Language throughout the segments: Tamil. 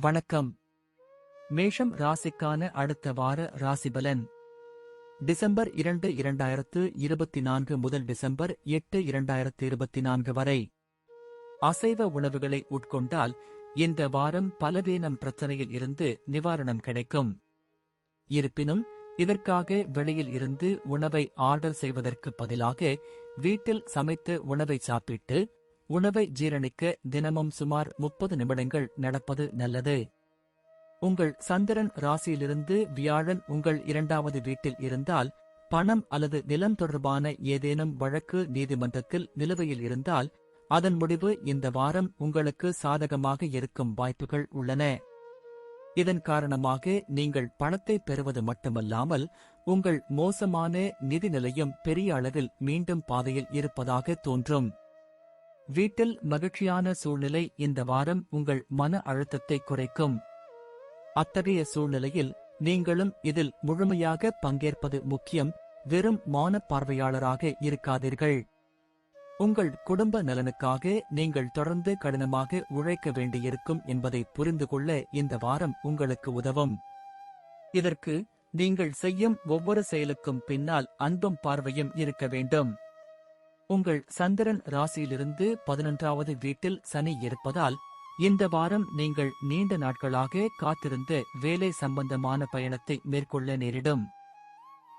வணக்கம். மேஷம் ராசிக்கான அடுத்த வார ராசிபலன். டிசம்பர் இரண்டு இரண்டாயிரத்து இருபத்தி நான்கு முதல் டிசம்பர் எட்டு இரண்டாயிரத்து இருபத்தி நான்கு வரை. அசைவ உணவுகளை உட்கொண்டால் இந்த வாரம் பலவீனம் பிரச்சனையில் இருந்து நிவாரணம் கிடைக்கும். இருப்பினும் இதற்காக வெளியில் இருந்து உணவை ஆர்டர் செய்வதற்கு பதிலாக வீட்டில் சமைத்து உணவை சாப்பிட்டு உணவை ஜீரணிக்க தினமும் சுமார் முப்பது நிமிடங்கள் நடப்பது நல்லது. உங்கள் சந்திரன் ராசியிலிருந்து வியாழன் உங்கள் இரண்டாவது வீட்டில் இருந்தால் பணம் அல்லது நிலம் தொடர்பான ஏதேனும் வழக்கு நீதிமன்றத்தில் நிலுவையில் இருந்தால் அதன் முடிவு இந்த வாரம் உங்களுக்கு சாதகமாக இருக்கும் வாய்ப்புகள் உள்ளன. இதன் காரணமாக நீங்கள் பணத்தை பெறுவது மட்டுமல்லாமல் உங்கள் மோசமான நிதி நிலையும் பெரிய அளவில் மீண்டும் பாதையில் இருப்பதாக தோன்றும். வீட்டில் மகிழ்ச்சியான சூழ்நிலை இந்த வாரம் உங்கள் மன அழுத்தத்தை குறைக்கும். அத்தகைய சூழ்நிலையில் நீங்களும் இதில் முழுமையாக பங்கேற்பது முக்கியம் வெறும் மான பார்வையாளராக இருக்காதீர்கள். உங்கள் குடும்ப நலனுக்காக நீங்கள் தொடர்ந்து கடினமாக உழைக்க வேண்டியிருக்கும் என்பதை புரிந்து கொள்ள இந்த வாரம் உங்களுக்கு உதவும். இதற்கு நீங்கள் செய்யும் ஒவ்வொரு செயலுக்கும் பின்னால் அன்பும் பார்வையும் இருக்க வேண்டும். உங்கள் சந்திரன் ராசியிலிருந்து பதினொன்றாவது வீட்டில் சனி இருப்பதால் இந்த வாரம் நீங்கள் நீண்ட நாட்களாக காத்திருந்து வேலை சம்பந்தமான பயணத்தை மேற்கொள்ள நேரிடும்.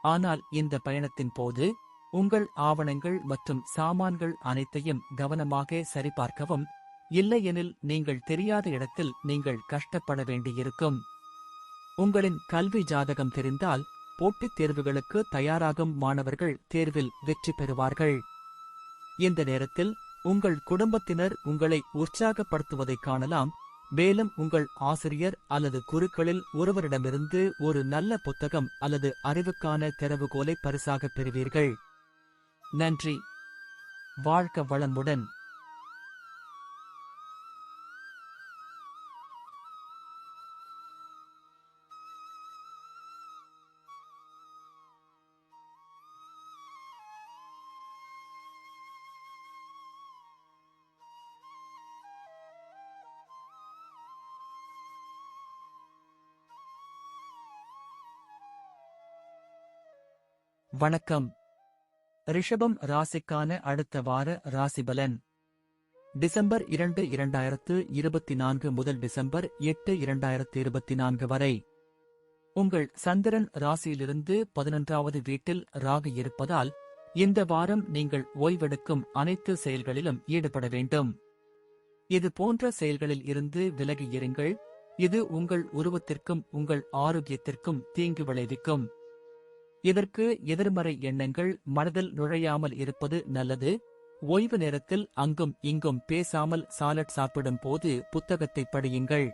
ஆனால் இந்த பயணத்தின் போது உங்கள் ஆவணங்கள் மற்றும் சாமான்கள் அனைத்தையும் கவனமாக சரிபார்க்கவும் இல்லையெனில் நீங்கள் தெரியாத இடத்தில் நீங்கள் கஷ்டப்பட வேண்டியிருக்கும். உங்களின் கல்வி ஜாதகம் தெரிந்தால் போட்டித் தேர்வுகளுக்கு தயாராகும் மாணவர்கள் தேர்வில் வெற்றி பெறுவார்கள். இந்த நேரத்தில் உங்கள் குடும்பத்தினர் உங்களை உற்சாகப்படுத்துவதைக் காணலாம். மேலும் உங்கள் ஆசிரியர் அல்லது குருக்களில் ஒருவரிடமிருந்து ஒரு நல்ல புத்தகம் அல்லது அறிவுக்கான திறவுகோலை பரிசாக பெறுவீர்கள். நன்றி. வாழ்க வளமுடன். வணக்கம். ரிஷபம் ராசிக்கான அடுத்த வார ராசிபலன். டிசம்பர் இரண்டு இரண்டாயிரத்து இருபத்தி நான்கு முதல் டிசம்பர் எட்டு இரண்டாயிரத்து இருபத்தி நான்கு வரை. உங்கள் சந்திரன் ராசியிலிருந்து பதினொன்றாவது வீட்டில் ராகு இருப்பதால் இந்த வாரம் நீங்கள் ஓய்வெடுக்கும் அனைத்து செயல்களிலும் ஈடுபட வேண்டும். இது போன்ற செயல்களில் இருந்து விலகி இருங்கள். இது உங்கள் உருவத்திற்கும் உங்கள் ஆரோக்கியத்திற்கும் தீங்கு விளைவிக்கும். இதற்கு எதிர்மறை எண்ணங்கள் மனதில் நுழையாமல் இருப்பது நல்லது? ஓய்வு நேரத்தில் அங்கும் இங்கும் பேசாமல் சாலட் சாப்பிடும் போது புத்தகத்தை படியுங்கள்.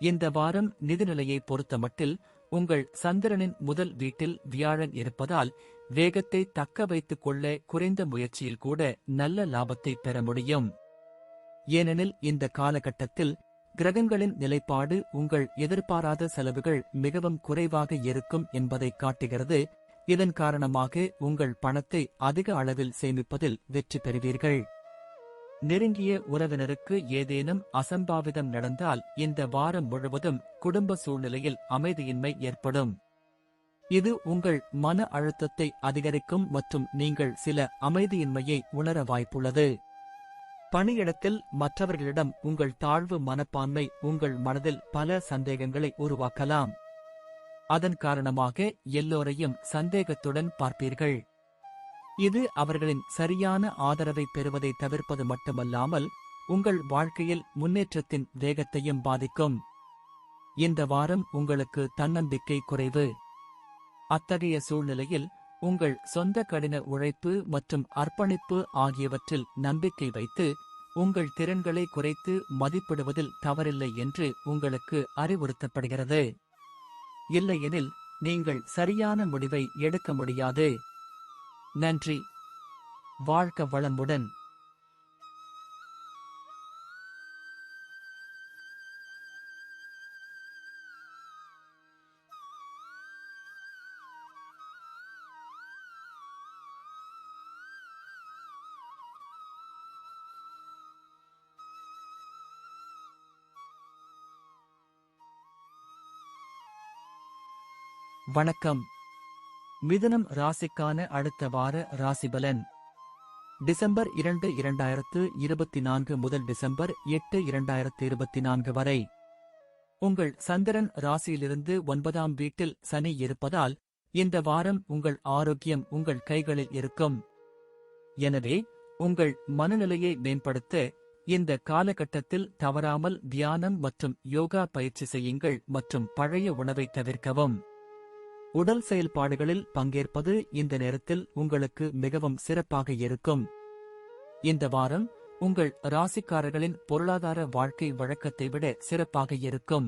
இந்த வாரம் நிதிநிலையை பொறுத்தமட்டில் உங்கள் சந்திரனின் முதல் வீட்டில் வியாழன் இருப்பதால் வேகத்தை தக்க வைத்துக் கொள்ள குறைந்த முயற்சியில் கூட நல்ல லாபத்தை பெற முடியும். ஏனெனில் இந்த காலகட்டத்தில் கிரகங்களின் நிலைப்பாடு உங்கள் எதிர்பாராத செலவுகள் மிகவும் குறைவாக இருக்கும் என்பதை காட்டுகிறது. இதன் காரணமாக உங்கள் பணத்தை அதிக அளவில் சேமிப்பதில் வெற்றி பெறுவீர்கள். நெருங்கிய உறவினருக்கு ஏதேனும் அசம்பாவிதம் நடந்தால் இந்த வாரம் முழுவதும் குடும்ப சூழ்நிலையில் அமைதியின்மை ஏற்படும். இது உங்கள் மன அழுத்தத்தை அதிகரிக்கும் மற்றும் நீங்கள் சில அமைதியின்மையை உணர வாய்ப்புள்ளது. பணியிடத்தில் மற்றவர்களிடம் உங்கள் தாழ்வு மனப்பான்மை உங்கள் மனதில் பல சந்தேகங்களை உருவாக்கலாம். அதன் காரணமாக எல்லோரையும் சந்தேகத்துடன் பார்ப்பீர்கள். இது அவர்களின் சரியான ஆதரவை பெறுவதை தவிர்ப்பது மட்டுமல்லாமல் உங்கள் வாழ்க்கையில் முன்னேற்றத்தின் வேகத்தையும் பாதிக்கும். இந்த வாரம் உங்களுக்கு தன்னம்பிக்கை குறைவு. அத்தகைய சூழ்நிலையில் உங்கள் சொந்த கடின உழைப்பு மற்றும் அர்ப்பணிப்பு ஆகியவற்றில் நம்பிக்கை வைத்து உங்கள் திறன்களை குறைத்து மதிப்பிடுவதில் தவறில்லை என்று உங்களுக்கு அறிவுறுத்தப்படுகிறது. இல்லையெனில் நீங்கள் சரியான முடிவை எடுக்க முடியாது. நன்றி. வாழ்க வளமுடன். வணக்கம். மிதுனம் ராசிக்கான அடுத்த வார ராசிபலன். டிசம்பர் இரண்டு இரண்டாயிரத்து இருபத்தி நான்கு முதல் டிசம்பர் எட்டு இரண்டாயிரத்து இருபத்தி நான்கு வரை. உங்கள் சந்திரன் ராசியிலிருந்து ஒன்பதாம் வீட்டில் சனி இருப்பதால் இந்த வாரம் உங்கள் ஆரோக்கியம் உங்கள் கைகளில் இருக்கும். எனவே உங்கள் மனநிலையை மேம்படுத்த இந்த காலகட்டத்தில் தவறாமல் தியானம் மற்றும் யோகா பயிற்சி செய்யுங்கள் மற்றும் பழைய உணவை தவிர்க்கவும். உடல் செயல்பாடுகளில் பங்கேற்பது இந்த நேரத்தில் உங்களுக்கு மிகவும் சிறப்பாக இருக்கும். இந்த வாரம் உங்கள் ராசிக்காரர்களின் பொருளாதார வாழ்க்கை வழக்கத்தை விட சிறப்பாக இருக்கும்.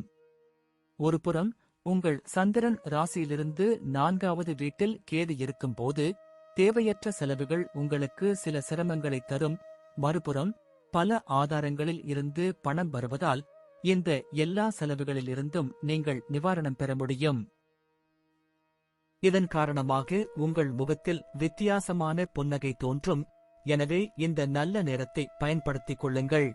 ஒருபுறம் உங்கள் சந்திரன் ராசியிலிருந்து நான்காவது வீட்டில் கேது இருக்கும்போது தேவையற்ற செலவுகள் உங்களுக்கு சில சிரமங்களை தரும். மறுபுறம் பல ஆதாரங்களில் இருந்து பணம் வருவதால் இந்த எல்லா செலவுகளிலிருந்தும் நீங்கள் நிவாரணம் பெற முடியும். இதன் காரணமாக உங்கள் முகத்தில் வித்தியாசமான புன்னகை தோன்றும். எனவே இந்த நல்ல நேரத்தை பயன்படுத்திக் கொள்ளுங்கள்.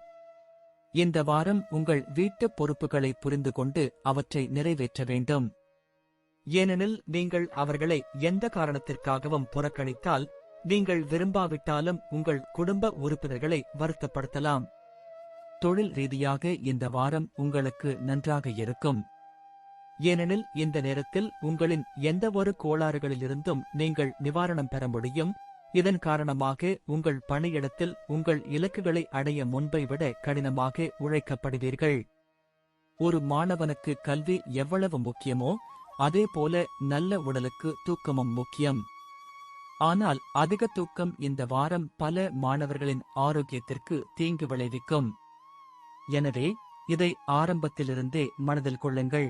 இந்த வாரம் உங்கள் வீட்டுப் பொறுப்புகளை புரிந்து கொண்டு அவற்றை நிறைவேற்ற வேண்டும். ஏனெனில் நீங்கள் அவர்களை எந்த காரணத்திற்காகவும் புறக்கணித்தால் நீங்கள் விரும்பாவிட்டாலும் உங்கள் குடும்ப உறுப்பினர்களை வருத்தப்படுத்தலாம். தொழில் ரீதியாக இந்த வாரம் உங்களுக்கு நன்றாக இருக்கும். ஏனெனில் இந்த நேரத்தில் உங்களின் எந்தவொரு கோளாறுகளிலிருந்தும் நீங்கள் நிவாரணம் பெற முடியும். இதன் காரணமாக உங்கள் பணியிடத்தில் உங்கள் இலக்குகளை அடைய முன்பை விட கடினமாக உழைக்கப்படுவீர்கள். ஒரு மாணவனுக்கு கல்வி எவ்வளவு முக்கியமோ அதேபோல நல்ல உடலுக்கு தூக்கமும் முக்கியம். ஆனால் அதிக தூக்கம் இந்த வாரம் பல மாணவர்களின் ஆரோக்கியத்திற்கு தீங்கு விளைவிக்கும். எனவே இதை ஆரம்பத்திலிருந்தே மனதில் கொள்ளுங்கள்.